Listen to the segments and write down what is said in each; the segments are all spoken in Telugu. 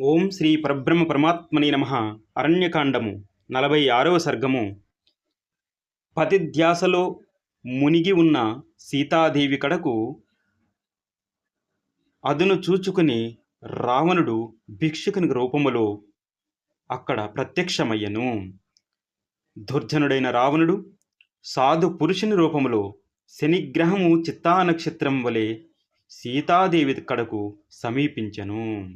ఓం శ్రీ పరబ్రహ్మ పరమాత్మని నమ. అరణ్యకాండము నలభై ఆరవ సర్గము. పతిధ్యాసలో మునిగి ఉన్న సీతాదేవి కడకు అదును చూచుకుని రావణుడు భిక్షుకుని రూపములో అక్కడ ప్రత్యక్షమయ్యను. దుర్జనుడైన రావణుడు సాధు పురుషుని రూపములో శనిగ్రహము చిత్తా నక్షత్రం వలె సీతాదేవి కడకు సమీపించెను.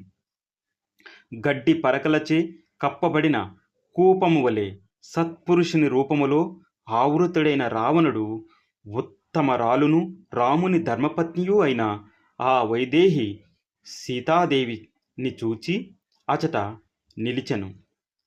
గడ్డి పరకలచే కప్పబడిన కూపము వలె సత్పురుషుని రూపములో ఆవృతుడైన రావణుడు ఉత్తమరాలును రాముని ధర్మపత్నియు అయిన ఆ వైదేహి సీతాదేవిని చూచి అచట నిలిచెను.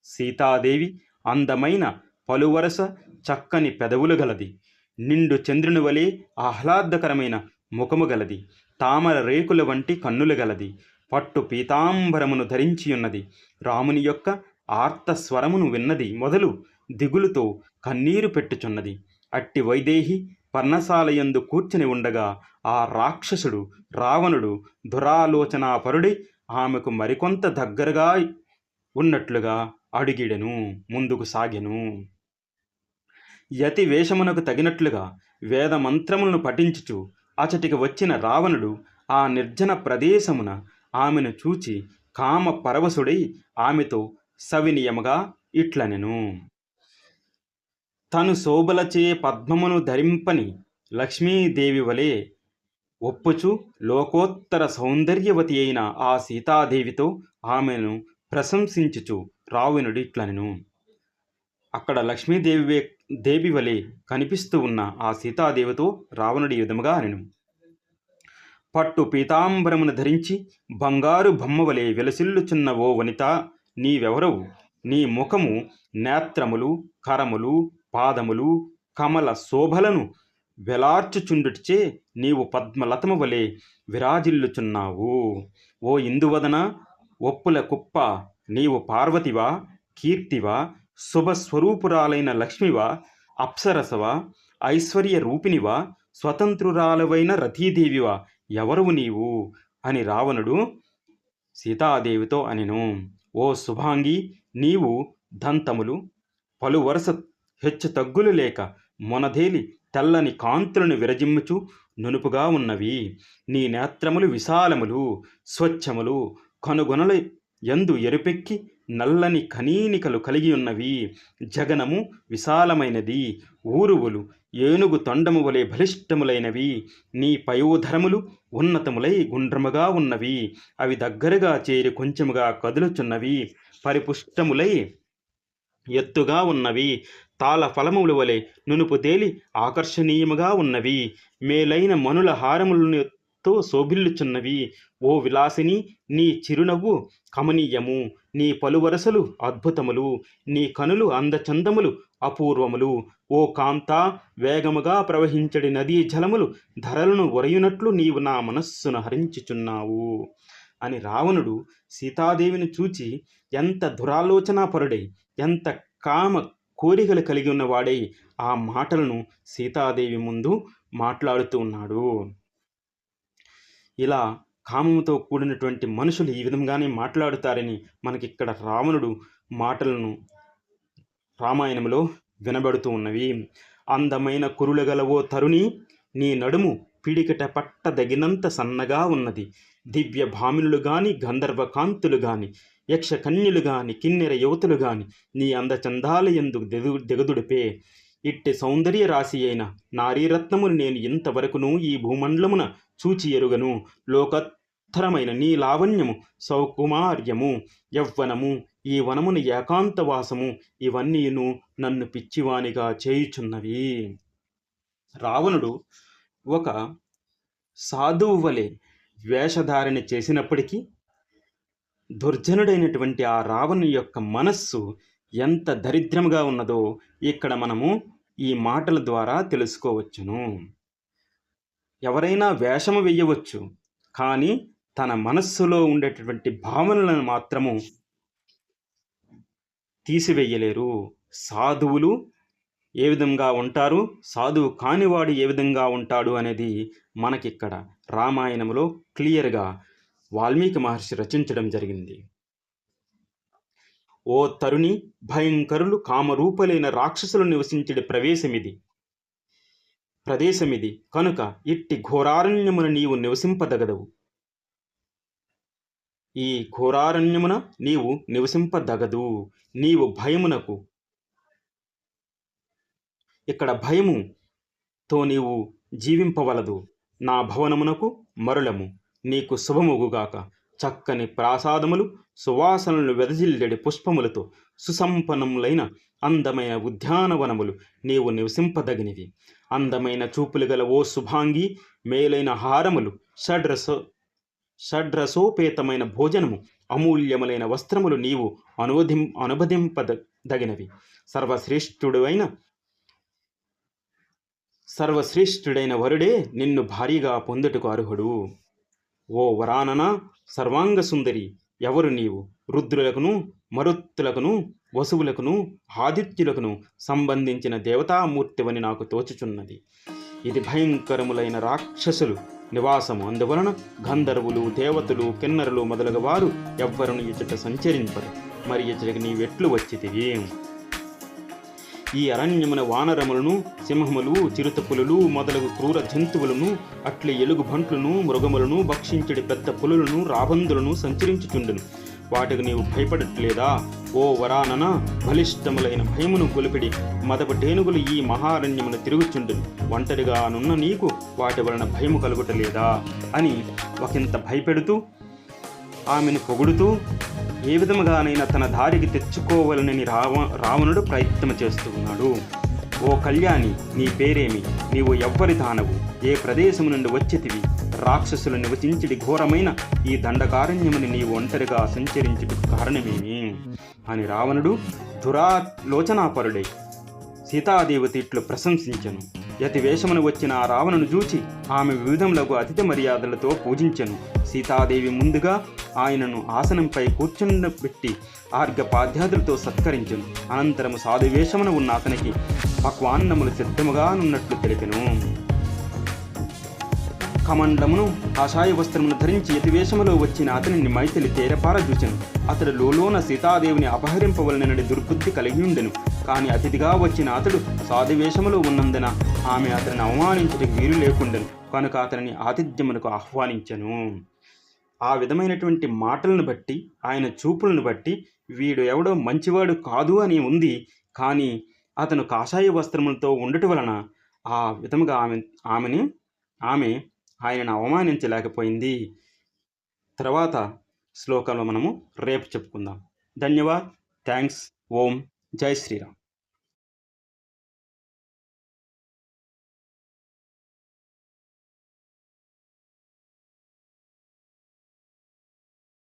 సీతాదేవి అందమైన పలువరస చక్కని పెదవులు గలది. నిండు చంద్రుని వలె ఆహ్లాదకరమైన ముఖము గలది. తామర రేకుల వంటి కన్నులు గలది. పట్టు పీతాంబరమును ధరించియున్నది. రాముని యొక్క ఆర్తస్వరమును విన్నది మొదలు దిగులుతో కన్నీరు పెట్టుచున్నది. అట్టి వైదేహి పర్ణశాలయందు కూర్చుని ఉండగా ఆ రాక్షసుడు రావణుడు దురాలోచనాపరుడై ఆమెకు మరికొంత దగ్గరగా ఉన్నట్లుగా అడిగిడెను ముందుకు సాగెను. యతి వేషమునకు తగినట్లుగా వేద మంత్రములను పఠించుచు అచటికి వచ్చిన రావణుడు ఆ నిర్జన ప్రదేశమున ఆమెను చూచి కామ పరవశుడై ఆమెతో సవినియముగా ఇట్లనెను. తను శోభలచే పద్మమును ధరింపని లక్ష్మీదేవి వలె ఒప్పుచు లోకోత్తర సౌందర్యవతి అయిన ఆ సీతాదేవితో ఆమెను ప్రశంసించుచు రావణుడు ఇట్లనెను. అక్కడ లక్ష్మీదేవి దేవి వలె కనిపిస్తూ ఉన్న ఆ సీతాదేవితో రావణుడి విధముగా అనెను. పట్టు పీతాంబరమును ధరించి బంగారు బొమ్మవలే విలసిల్లుచున్న ఓ వనిత నీవెవరవు? నీ ముఖము నేత్రములు కరములు పాదములు కమల శోభలను వెలార్చుచుండుటిచే నీవు పద్మలతము వలె విరాజిల్లుచున్నావు. ఓ ఇందువదన ఒప్పుల కుప్ప నీవు పార్వతివా కీర్తివా శుభస్వరూపురాలైన లక్ష్మివా అప్సరసవా ఐశ్వర్య రూపిణివా స్వతంత్రురాలవైన రతీదేవివా ఎవరువు నీవు? అని రావణుడు సీతాదేవితో అనెను ఓ శుభాంగి నీవు దంతములు పలు వరుస హెచ్చు తగ్గులు లేక మొనదేలి తెల్లని కాంతులను విరజిమ్ముచు నునుపుగా ఉన్నవి. నీ నేత్రములు విశాలములు స్వచ్ఛములు కనుగొనల ఎందు ఎరుపెక్కి నల్లని కనీనికలు కలిగి ఉన్నవి. జగనము విశాలమైనది. ఊరువులు ఏనుగు తొండము వలె బలిష్టములైనవి. నీ పయోధరములు ఉన్నతములై గుండ్రముగా ఉన్నవి. అవి దగ్గరగా చేరి కొంచెముగా కదులుచున్నవి. పరిపుష్టములై ఎత్తుగా ఉన్నవి. తాళ ఫలముల వలె నునుపు తేలి ఆకర్షణీయముగా ఉన్నవి. మేలైన మనుల హారములను ఎంతో శోభిల్లుచున్నవి. ఓ విలాసిని నీ చిరునవ్వు కమనీయము. నీ పలువరసలు అద్భుతములు. నీ కనులు అందచందములు అపూర్వములు. ఓ కాంత వేగముగా ప్రవహించడి నదీ జలములు ధరలను ఒరయునట్లు నీవు నా మనస్సును హరించుచున్నావు. అని రావణుడు సీతాదేవిని చూచి ఎంత దురాలోచనాపరుడై ఎంత కామ కోరికలు కలిగి ఉన్నవాడై ఆ మాటలను సీతాదేవి ముందు మాట్లాడుతూ ఉన్నాడు. ఇలా కామముతో కూడినటువంటి మనుషులు ఈ విధంగానే మాట్లాడుతారని మనకిక్కడ రావణుడు మాటలను రామాయణంలో వినబడుతూ ఉన్నవి. అందమైన కురులగలవో తరుణి నీ నడుము పిడికిట పట్టదగినంత సన్నగా ఉన్నది. దివ్య భామినులు గాని గంధర్వ కాంతులు గాని యక్షకన్యలు గాని కిన్నెర యువతులు గాని నీ అందచందాల ఎందు దిగు దిగదుడిపే. ఇట్టి సౌందర్య రాశి అయిన నారీరత్నమును నేను ఇంతవరకును ఈ భూమండలమున చూచి ఎరుగను. లోకత్తరమైన నీ లావణ్యము సౌకుమార్యము యవ్వనము ఈ వనముని ఏకాంతవాసము ఇవన్నీను నన్ను పిచ్చివానిగా చేయుచున్నవి. రావణుడు ఒక సాధువు వలె వేషధారణ చేసినప్పటికీ దుర్జనుడైనటువంటి ఆ రావణు యొక్క మనస్సు ఎంత దరిద్రముగా ఉన్నదో ఇక్కడ మనము ఈ మాటల ద్వారా తెలుసుకోవచ్చును. ఎవరైనా వేషము వెయ్యవచ్చు కానీ తన మనస్సులో ఉండేటటువంటి భావనలను మాత్రము తీసివేయలేరు. సాధువులు ఏ విధంగా ఉంటారు? సాధువు కానివాడు ఏ విధంగా ఉంటాడు అనేది మనకిక్కడ రామాయణంలో క్లియర్గా వాల్మీకి మహర్షి రచించడం జరిగింది. ఓ తరుణి భయంకరులు కామరూపలైన రాక్షసులు నివసించే ప్రవేశమిది. ప్రదేశమిది. కనుక ఇట్టి ఘోరారణ్యమున నీవు నివసింపదగదవు. ఈ ఘోరారణ్యమున నీవు నివసింపదగదు. నీవు భయమునకు. ఇక్కడ భయముతో నీవు జీవింపవలదు. నా భవనమునకు మరులము. నీకు శుభముగుగాక చక్కని ప్రాసాదములు సువాసనలు వెదజిల్లెడి పుష్పములతో సుసంపన్నములైన అందమైన ఉద్యానవనములు నీవు నివసింపదగినవి. అందమైన చూపులు గల ఓ శుభాంగి మేలైన హారములు షడ్రస షడ్రసోపేతమైన భోజనము అమూల్యములైన వస్త్రములు నీవు అనువదిం అనువదింపదగినవి. సర్వశ్రేష్ఠుడైన సర్వశ్రేష్ఠుడైన వరుడే నిన్ను భారీగా పొందుటకు అర్హుడు. ఓ వరానన సర్వాంగ సుందరి ఎవరు నీవు? రుద్రులకును మరుత్తులకును వసువులకును ఆదిత్యులకును సంబంధించిన దేవతామూర్తివని నాకు తోచుచున్నది. ఇది భయంకరములైన రాక్షసులు నివాసము. అందువలన గంధర్వులు దేవతలు కిన్నరులు మొదలగు వారు ఎవ్వరును ఇచ్చట సంచరింపరు. మరి ఇచ్చటికి నీవెట్లు వచ్చితివి ఈ అరణ్యమున వానరములను సింహములు చిరుతపులులు మొదలగు క్రూర జంతువులను అట్లే ఎలుగుబంట్లను మృగములను భక్షించడి పెద్ద పులులను రాబందులను సంచరించుచుండును. వాటికి నీవు భయపడట్లేదా? ఓ వరానన బలిష్టములైన భయమును కొలిపిడి మదపు టేనుగులు ఈ మహారణ్యమును తిరుగుచుండు ఒంటరిగా నున్న నీకు వాటి వలన భయము కలుగుటలేదా? అని ఒకంత భయపెడుతూ ఆమెను పొగుడుతూ ఏ విధముగానైనా తన దారికి తెచ్చుకోవాలని రావ రావణుడు ప్రయత్నం చేస్తూ ఉన్నాడు. ఓ కళ్యాణి నీ పేరేమి? నీవు ఎవ్వరి దానవు ఏ ప్రదేశము నుండి వచ్చేతివి? రాక్షసులు నివసించిడి ఘోరమైన ఈ దండకారణ్యముని నీవు ఒంటరిగా సంచరించుటకు కారణమేమి? అని రావణుడు దురాలోచనాపరుడై సీతాదేవి తిట్లు ప్రశంసించను. యతి వేషమును వచ్చిన ఆ రావణును చూచి ఆమె వివిధములకు అతిథి మర్యాదలతో పూజించెను. సీతాదేవి ముందుగా ఆయనను ఆసనంపై కూర్చుండబెట్టి ఆర్ఘపాద్యాదులతో సత్కరించెను. అనంతరము సాధువేషమున ఉన్న అతనికి పక్వాన్నములు సిద్ధముగానున్నట్లు తెలిపెను. కమండమును కాషాయ వస్త్రమును ధరించి యతివేషములో వచ్చిన అతనిని మైథిలి తేరపార చూచెను అతడు లోలోన సీతాదేవిని అపహరింపవలనని దుర్బుద్ధి కలిగి ఉండెను కాని అతిథిగా వచ్చిన అతడు సాధువేషములో ఉన్నందున ఆమె అతనిని అవమానించడానికి వీలు లేకుండెను. కనుక అతనిని ఆతిథ్యమునకు ఆహ్వానించెను. ఆ విధమైనటువంటి మాటలను బట్టి ఆయన చూపులను బట్టి వీడు ఎవడో మంచివాడు కాదు అని ఉంది. కానీ అతను కాషాయ వస్త్రములతో ఉండటం వలన ఆ విధముగా ఆమె ఆమెని ఆమె ఆయనను అవమానించలేకపోయింది. తర్వాత శ్లోకంలో మనము రేపు చెప్పుకుందాం. ధన్యవాద్. థ్యాంక్స్. ఓం. జై శ్రీరామ్.